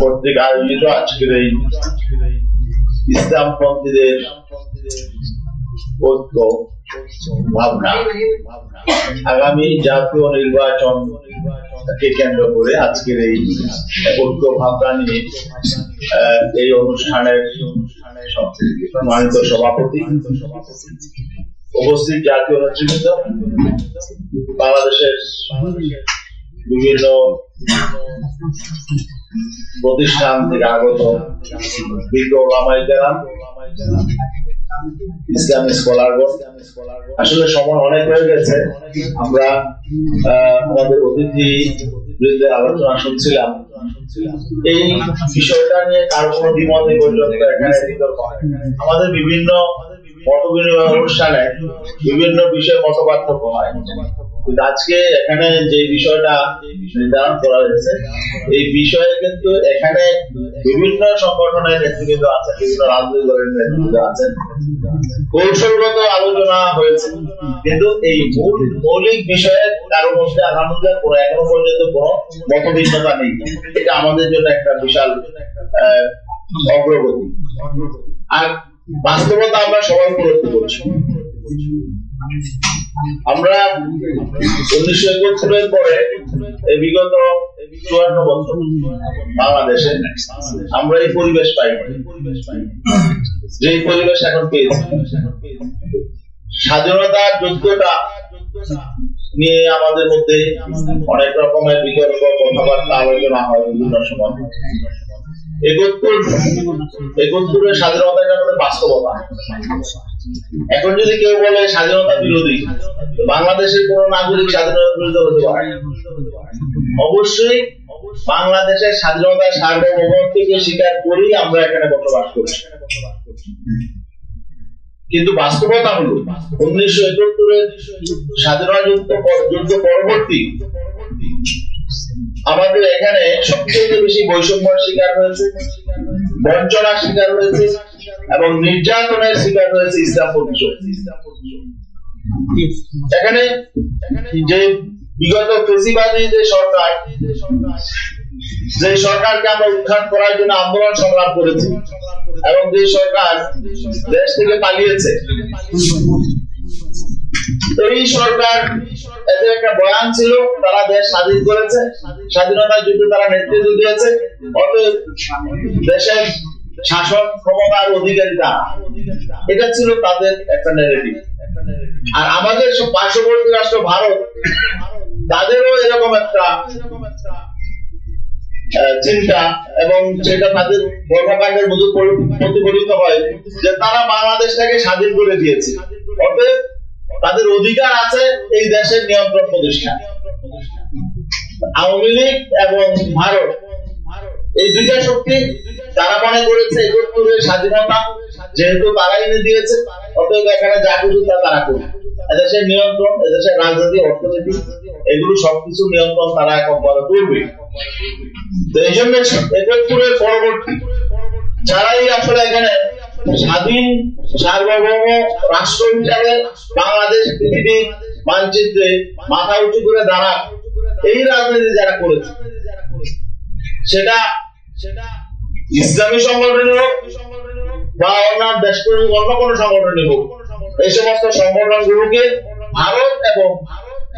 কর্তৃক আয়োজিত আজকের এই ইসলামপন্থীদের ঐক্য, ভাবনা। আগামী জাতীয় নির্বাচন কে কেন্দ্র করে আজকের এই ঐক্য, ভাবনা নিয়ে এই অনুষ্ঠানের সম্মানিত সভাপতি উপস্থিত জাতীয় নেতৃবৃন্দ, বাংলাদেশের বিভিন্ন প্রতিষ্ঠান থেকে আগত বিজ্ঞ ওলামাই কেরাম ইসলামী স্কলারগণ। আসলে সময় অনেক হয়ে গেছে। আমরা আমাদের অতিথি বৃন্দের আলোচনা শুনছিলাম। এই বিষয়টা নিয়ে কার কোনো দ্বিমত পর্যন্ত এখানে আমাদের বিভিন্ন মত অনুষ্ঠানে বিভিন্ন বিষয়ে মত হয়। কিন্তু আজকে এখানে যে বিষয়টা নির্ধারণ করা হয়েছে, এই বিষয়ে কিন্তু এখানে বিভিন্ন সংগঠনের বিভিন্ন রাজনৈতিক দলের কৌশলগত আলোচনা হয়েছে। কিন্তু এই মূল মৌলিক বিষয়ে কারও মধ্যে আলহামদুলিল্লাহ কোনো এখনও পর্যন্ত কোনো মতভিন্নতা নেই। এটা আমাদের জন্য একটা বিশাল অগ্রগতি। আর বাস্তবতা আমরা সবাই উপলব্ধি করছি। আমরা উনিশশো একাত্তরের পরে এই বিগত চুয়ান্ন বছর বাংলাদেশে আমরা এই পরিবেশ পাই যে পরিবেশ এখন পেয়েছি। স্বাধীনতা যুদ্ধটা নিয়ে আমাদের মধ্যে অনেক রকমের বিতর্ক, কথাবার্তা, আলোচনা হয় বিভিন্ন সময়। একাত্তর একাত্তরের স্বাধীনতাটা আমাদের বাস্তবতা। এখন যদি কেউ বলে স্বাধীনতা বিরোধী, বাংলাদেশের কোন নাগরিক স্বাধীনতা বিরোধী হতে পারে অবশ্যই বাংলাদেশের স্বাধীনতা সার্বভৌমত্বকে স্বীকার করেই আমরা এখানে বসবাস কিন্তু বাস্তবতা হলো, উনিশশো একাত্তরের স্বাধীনতা যুদ্ধ পরবর্তী আমাদের এখানে সবচেয়ে বেশি বৈষম্যের শিকার হয়েছে, বঞ্চনার শিকার হয়েছে, এবং নির্যাতনের শিকার হয়েছে ইসলাম পরিষদ এখানে যে বিগত ফেসিবাদী যে সরকার, যে সরকারকে আমরা উত্থান করার জন্য আন্দোলন সংগ্রাম করেছি, এবং যে সরকার দেশ থেকে পালিয়েছে এই সরকার এদের একটা বয়ান ছিল, তারা দেশ স্বাধীন করেছে। যুদ্ধে তারা নেতৃত্ব দিয়েছে। অতএব দেশের শাসন ক্ষমতার অধিকারী তারা এটা ছিল তাদের একটা নেগেটিভ আর আমাদের পার্শ্ববর্তী রাষ্ট্র, ভারত, তাদেরও এরকম একটা চিন্তা এবং সেটা তাদের কর্মকাণ্ডের মধ্যে প্রতিফলিত হয় যে তারা বাংলাদেশটাকে স্বাধীন করে দিয়েছে। তাদের অধিকার আছে এই দেশের নিয়ন্ত্রণ প্রতিষ্ঠা। আওয়ামী লীগ এবং ভারত, এই দুইটা শক্তি তারা মনে করেছে একাত্তরের স্বাধীনতা যেহেতু তারাই এনে দিয়েছে, অতএব এখানে যা কিছু তা তারা করবে এদেশের নিয়ন্ত্রণ, এদেশের রাজনীতি অর্থনীতি, এগুলো সবকিছু নিয়ন্ত্রণ তারা এখন বড় করবে তো এই জন্য একাত্তরের পরবর্তী। যারাই আসলে এখানে স্বাধীন সার্বভৌম রাষ্ট্র হিসাবে বাংলাদেশ পৃথিবীর মানচিত্রে মাথা উঁচু করে দাঁড়ান। এই রাজনীতি যারা করেছে, সেটা ইসলামী সংগঠনই হোক বা অন্যান্য দেশপ্রেমিক অন্য কোনো সংগঠনই হোক, এই সমস্ত সংগঠনগুলোকে ভারত এবং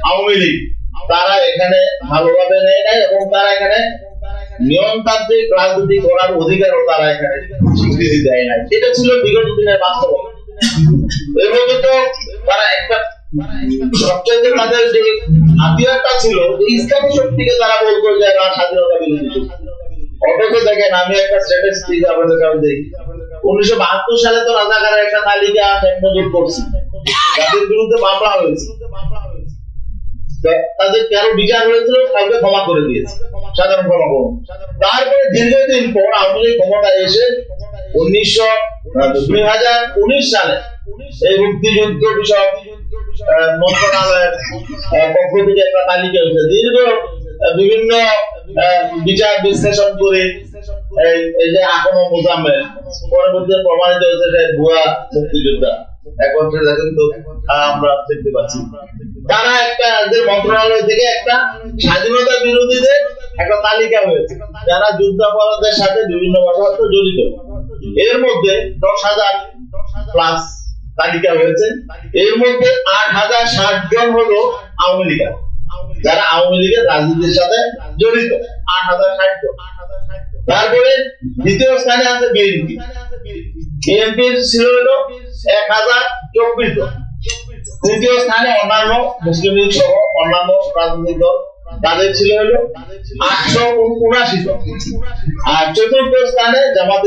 আওয়ামী লীগ, তারা এখানে ভালোভাবে নেয় নাই এবং তারা এখানে নিয়মতান্ত্রিক রাজনীতি করার অধিকারও তারা এখানে স্বীকৃতি দেয় নাই। এটা ছিল বিগত দিনের এর মধ্যে তো তারা একটা উনিশশো বাহাত্তর সালে তো একটা বিরুদ্ধে মামলা হয়েছে। তাদের কারও বিচার হয়েছিল ক্ষমা করে দিয়েছে। সাধারণ তারপরে দীর্ঘদিন পর ক্ষমতা এসে উনিশশো দুই হাজার উনিশ সালে এই মুক্তিযুদ্ধ মন্ত্রণালয়ের পক্ষ থেকে একটা তালিকা হয়েছে দীর্ঘ বিভিন্ন বিচার বিশ্লেষণ করে এই যে আকম পরবর্তীতে প্রমাণিত হয়েছে ভুয়া মুক্তিযোদ্ধা। এখন সেটা কিন্তু আমরা দেখতে পাচ্ছি। তারা একটা এদের মন্ত্রণালয় থেকে একটা স্বাধীনতা বিরোধীদের একটা তালিকা হয়েছে। যারা যুদ্ধাপরাধের সাথে বিভিন্ন ভাবে জড়িত। এর মধ্যে দশ হাজার প্লাস তালিকা হয়েছে। এর মধ্যে আট হাজার ষাট জন হলো আওয়ামী লীগ যারা আওয়ামী লীগের রাজনীতির সাথে জড়িত। আট হাজার ষাট জন। তারপরে দ্বিতীয় স্থানে আছে বিএনপি। বিএনপি ছিল হলো এক হাজার চব্বিশ জন। তৃতীয় স্থানে অন্যান্য মুসলিম লীগ সহ অন্যান্য রাজনৈতিক দল, তাদের ছিল আটশো উনআশি আর চতুর্থ স্থানে জামাত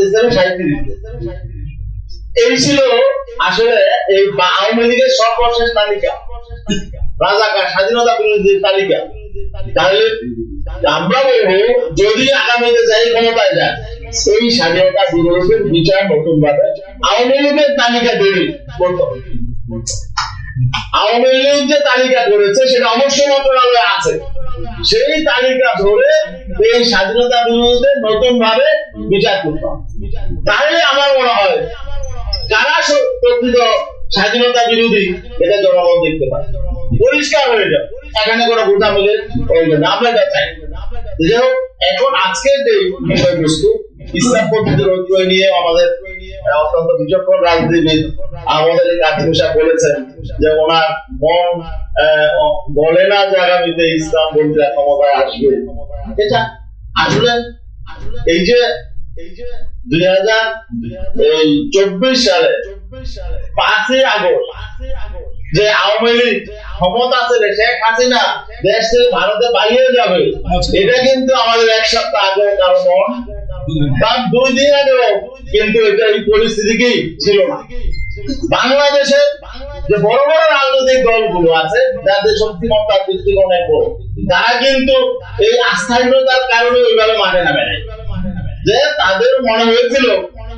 এই ছিল আসলে এই আওয়ামী লীগের সর্বশেষ তালিকা। রাজাকার স্বাধীনতা তালিকা। তাহলে আমরা বলব, যদি আগামীতে যাই ক্ষমতায় যায় সেই স্বাধীনতা বিরোধীর বিচার নতুন ভাবে আওয়ামী লীগের তালিকা তৈরি করতে হবে আওয়ামী যে তালিকা করেছে সেটা অবশ্যই মন্ত্রণালয়ে আছে। সেই তালিকা ধরে এই স্বাধীনতা বিরোধীদের নতুন ভাবে বিচার করতে হবে। তাহলে আমার মনে হয় যারা প্রকৃত স্বাধীনতা বিরোধী এটা জনগণ দেখতে পায়। পরিষ্কার হয়ে যাবে এখানে কোনো প্রয়োজন নেই। আমরা চাই। যাই হোক, এখন আজকের যে বিষয়বস্তু ইসলাম পদ্ধতির নিয়ে আমাদের অত্যন্ত বিচক্ষণ রাজনীতিবিদ আমাদের এই বলেছেন যে ওনার মন বলে না যে আগামীতে ইসলাম বলতে ক্ষমতায় আসবে। এটা আসলে এই যে এই যে দুই হাজার চব্বিশ সালে পাঁচই আগস্ট যে আওয়ামী লীগ ক্ষমতা ছেড়ে শেখ হাসিনা দেশ থেকে ভারতে পালিয়ে যাবে। এটা কিন্তু আমাদের এক সপ্তাহ আগে কারণ। তার দুই দিন আগেও কিন্তু এটা এই পরিস্থিতি কি ছিল না। বাংলাদেশে যে বড় বড় রাজনৈতিক দলগুলো আছে, যাদের শক্তিমত্তার দৃষ্টিকোণ অনেক বড়, তারা কিন্তু এই আস্থাহীনতার কারণে ওইভাবে মাঠে নামে নাই। যে তাদের মনে হয়েছিল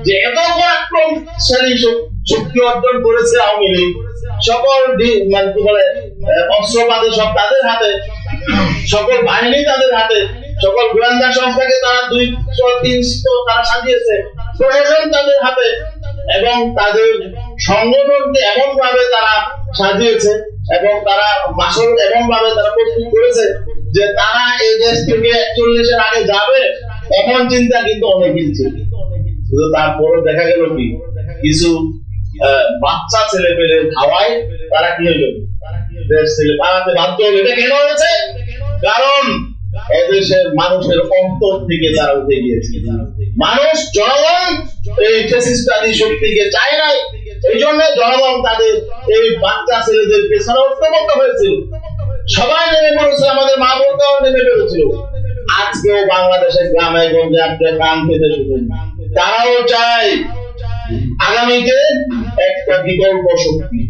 যে এত পরাক্রমশালী শক- শক্তি অর্জন করেছে আওয়ামী লীগ, সকল মানে কি বলে, অস্ত্রপাতি সব তাদের হাতে, সকল বাহিনী তাদের হাতে সকল সংস্থাকে তারা দুই তারা সাজিয়েছে তাদের হাতে এবং তাদের সংগঠনকে এমন ভাবে তারা সাজিয়েছে এবং তারা মাসল এমন ভাবে তারা প্রস্তুত করেছে যে তারা এই দেশ থেকে একচল্লিশের আগে যাবে চিন্তা কিন্তু অনেক কিন্তু তারপরও দেখা গেল কি, কিছু বাচ্চা ছেলে পেলে হাওয়ায় তারা কি হলো? দেশ থেকে পালাতে বাধ্য হলো। এটা কেন হয়েছে? কারণ এদেশের মানুষের অন্তর থেকে তারা উঠে গিয়েছে। মানুষ, জনগণ এই ফেসিস্টারি শক্তিকে চায় নাই। এই জন্য জনগণ তাদের এই বাচ্চা ছেলেদের পেছনে ঐক্যবদ্ধ হয়েছিল। সবাই নেমে পড়েছে, আমাদের মা বোনরাও নেমে পড়েছিল। আজকেও বাংলাদেশের গ্রামে গঞ্জে আপনি কান পেতে শুনুন। তারাও চায় আগামীতে একটা বিকল্প শক্তি।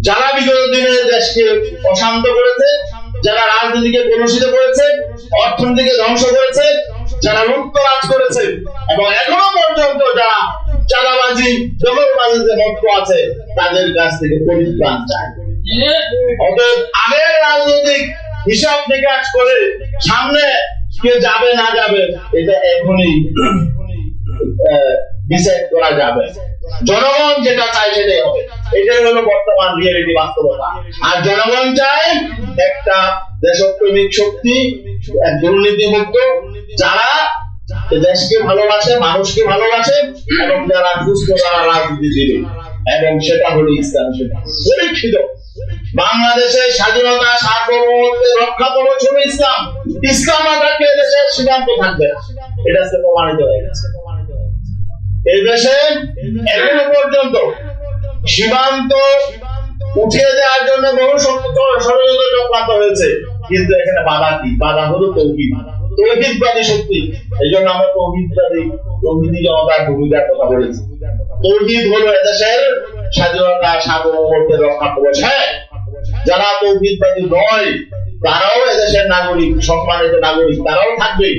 যারা বিগত দিনে দেশকে অশান্ত করেছে যারা রাজনীতিকে কলুষিত করেছে, অর্থনীতিকে ধ্বংস করেছে, যারা লুপ্তরাজ করেছে, এবং এখনও পর্যন্ত যারা চাঁদাবাজি দখলবাজিতে মত্ত আছে, তাদের কাছ থেকে পরিত্রাণ চায়। অতএব আগের রাজনৈতিক হিসাব নিকাশ করে সামনে কে যাবে না যাবে, এটা এখনই ডিসাইড করা যাবে। জনগণ যেটা চায় সেটাই হবে। এটাই হলো বর্তমান রিয়েলিটি বাস্তবতা। আর জনগণ চায় একটা দেশপ্রেমিক শক্তি দুর্নীতিমুক্ত, যারা দেশকে ভালোবাসে, মানুষকে ভালোবাসে, এবং যারা সুস্থ, তারা রাজনীতি দিবে এবং সেটা হলো ইসলাম, সেটা বাংলাদেশের স্বাধীনতা সার্বভৌমত্ব রক্ষা করেছে হলো ইসলাম। ইসলাম না দেশের সীমান্ত থাকবে না। এটা প্রমাণিত হয়ে গেছে। এই এখনও পর্যন্ত সীমান্ত উঠিয়ে দেওয়ার জন্য বহু ষড়যন্ত্র চক্রান্ত হয়েছে। কিন্তু এখানে বাধা কি? বাধা হলো তৌহিদবাদী শক্তি। এই জন্য আমরা জনতার ভূমিকার কথা বলেছি। হলো এদেশের স্বাধীনতা, সার্বভৌমত্বের রক্ষা হ্যাঁ যারা তৌহিদবাদী নয়, তারাও এদেশের নাগরিক, সম্মানিত নাগরিক, তারাও থাকবে।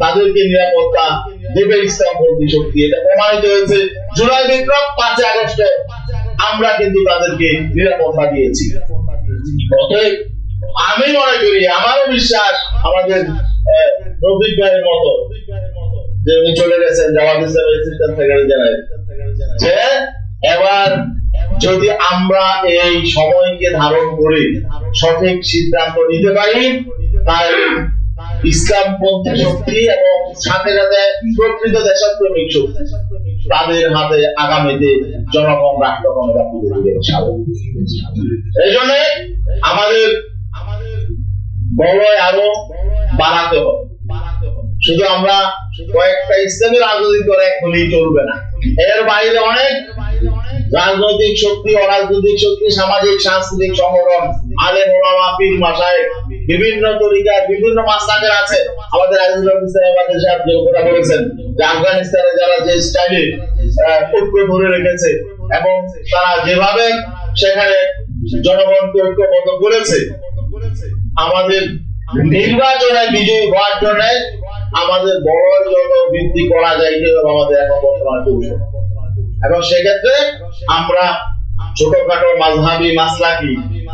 তাদেরকে নিরাপত্তা দেবে ইসলাম বন্দী শক্তি, এটা প্রমাণিত হয়েছে জুলাই বিপ্লব পাঁচই আগস্টে আমরা কিন্তু তাদেরকে নিরাপত্তা দিয়েছি। অতএব আমি মনে করি, আমারও বিশ্বাস, আমাদের ভাইয়ের মতো, যে উনি চলে গেছেন, জামাত ইসলামের যে এবার যদি আমরা এই সময়কে ধারণ করে সঠিক সিদ্ধান্ত নিতে পারি তাই ইসলামপন্থী শক্তি এবং সাথে সাথে প্রকৃত দেশপ্রেমিক শক্তি। তাদের হাতে আগামীতে জনগণ রাষ্ট্র ক্ষমতা তুলে দিবে এই জন্য আমাদের আরও বাড়াতে হবে। শুধু আমরা কয়েকটা ইসলামী রাজনৈতিক দল এক চলবে না। এর বাইরে অনেক রাজনৈতিক শক্তি, অরাজনৈতিক শক্তি, সামাজিক, সাংস্কৃতিক সংগঠন, আলেম, ওলামা, পীর মাসায় বিভিন্ন তরিকা বিভিন্ন মাস্টারের আছে। আমাদের আজিজুল আমাদের সাহেব কথা বলেছেন যে আফগানিস্তানে যারা যে স্টাইলে ঐক্য ধরে রেখেছে এবং তারা যেভাবে সেখানে জনগণকে ঐক্যবদ্ধ করেছে, আমাদের নির্বাচনে বিজয়ী হওয়ার জন্য আমাদের বড় জন বৃদ্ধি করা যায় আমাদের এখন বর্তমান এবং সেক্ষেত্রে আমরা ছোটখাটো মাঝহাবি, মাসলাকি,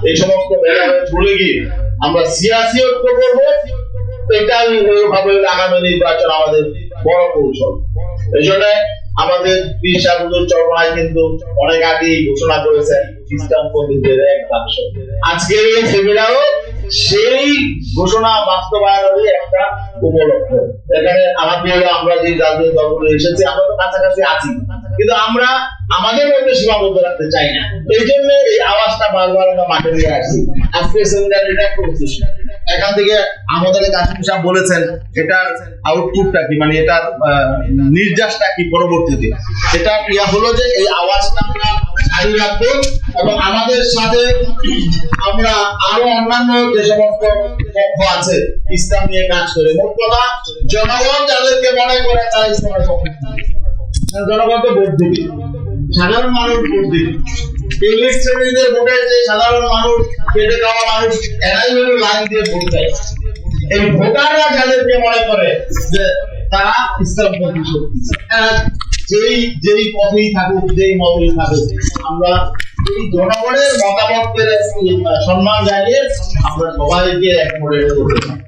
এই সমস্ত ভেদাভেদ ভুলে গিয়ে আমরা সিয়াসি ঐক্য করব, এটাই ভাবে আগামী নির্বাচন আমাদের বড় কৌশল। এই জন্য আমাদের পীর সাহুদুর চরমায় কিন্তু অনেক আগেই ঘোষণা করেছেন, ইসলাম পন্ডিতদের এক বাক্স আজকের এই সেমিনারও সেই ঘোষণা বাস্তবায়নেরই একটা উপলক্ষ। এখানে আমাদের আমরা যে রাজনৈতিক দলগুলো এসেছি, আমরা তো কাছাকাছি আছি। কিন্তু আমরা আমাদের মধ্যে সীমাবদ্ধ রাখতে চাই না। এই জন্য এই আওয়াজটা বারবার আমরা মাঠে নিয়ে আসছি। আজকে সেমিনার এটা একটা এখান থেকে আমাদের কাসিম সাহেব বলেছেন, এটার আউটপুটটা কি? মানে এটার নির্যাসটা কি পরবর্তীতে? এটা ইয়া হলো যে এই আওয়াজটা আমরা জারি রাখব এবং আমাদের সাথে আমরা আরও অন্যান্য যে সমস্ত পক্ষ আছে, ইসলাম নিয়ে কাজ করে। মোট কথা, জনগণ যাদেরকে মনে করে তারা ইসলামের পক্ষে। ভোট দিবে। সাধারণ মানুষ ভোট দিবে। ইংলিশ শ্রেণীদের যে সাধারণ মানুষ খেটে খাওয়া মানুষ এরাই লাইন দিয়ে ভোট দেয়। এই ভোটাররা যাদেরকে মনে করে যে তারা শক্তি। যেই যেই পথেই থাকুক, যেই মতেই থাকুক, আমরা এই জনগণের মতামতকে সম্মান জানিয়ে আমরা সবাইকে এক করে করতে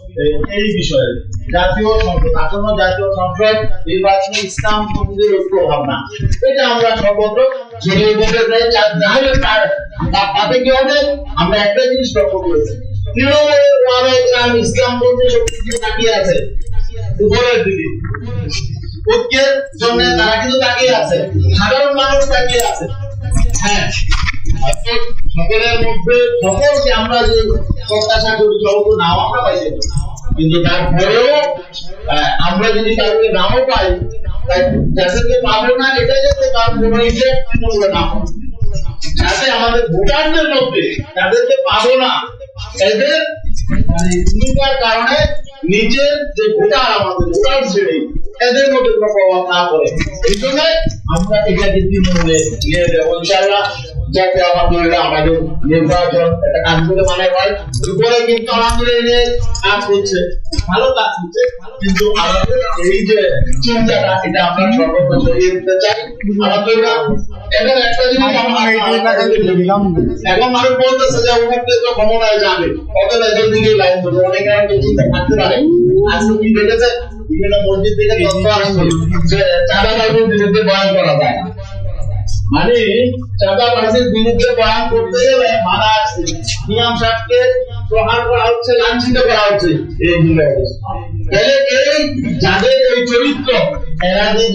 এই- বিষয়ে। জাতীয় সংসদ আসন্ন জাতীয় সংসদ নির্বাচনে, ইসলাম পন্থীদের ঐক্য ভাবনা এটা আমরা সর্বত্র ছড়িয়ে দিতে চাই যা- যা হলে তার তাতে কি হবে? আমরা একটা জিনিস লক্ষ্য করেছি। আছে। সাধারণ মানুষ তাকিয়ে আছে। হ্যাঁ। সকলের মধ্যে সকলকে আমরা যে প্রত্যাশা করি সব নাও আমরা কিন্তু আমরা যদি কাউকে পাই না যাতে। যাতে আমাদের ভোটারদের মধ্যে যাদেরকে পাবো না, এদের মানে ভূমিকার কারণে নিজের যে ভোটার আমাদের, ভোটার শ্রেণি, এদের মধ্যে কোনো প্রভাব না পড়ে। এই জন্য আমরা এটাকে তৃণমূলে নিয়ে যাব ইনশাআল্লাহ। যাতে আলহামদুলিল্লাহ আমাদের নির্বাচন একটা কাজ মানে হয়। উপরে কিন্তু আলহামদুলিল্লাহ কাজ করছে। ভালো কাজ হচ্ছে কিন্তু আমাদের এই যে চিন্তাটা এটা আমরা সর্বত্র ছড়িয়ে দিতে চাই। আলহামদুলিল্লাহ এখানে একটা জিনিস আমরা এখন মানুষ বলতেছে যে ওখানে তো ক্ষমতায় যাবে। অতএব এদের দিকে লাইন ধরবে। অনেকে অনেকে চিন্তা থাকতে পারে। আজকে কি দেখেছে? বিভিন্ন মসজিদ থেকে তথ্য আসছে যে চাঁদাবাজির বিরুদ্ধে বয়ান করা যায়। না। মানে চাঁদাবাজির বিরুদ্ধে বয়ান করতে গেলে মারা আসছে ইমাম সাহেবকে প্রহার করা হচ্ছে, লাঞ্ছিত করা হচ্ছে। এই তাহলে এই যাদের এই চরিত্র, এরা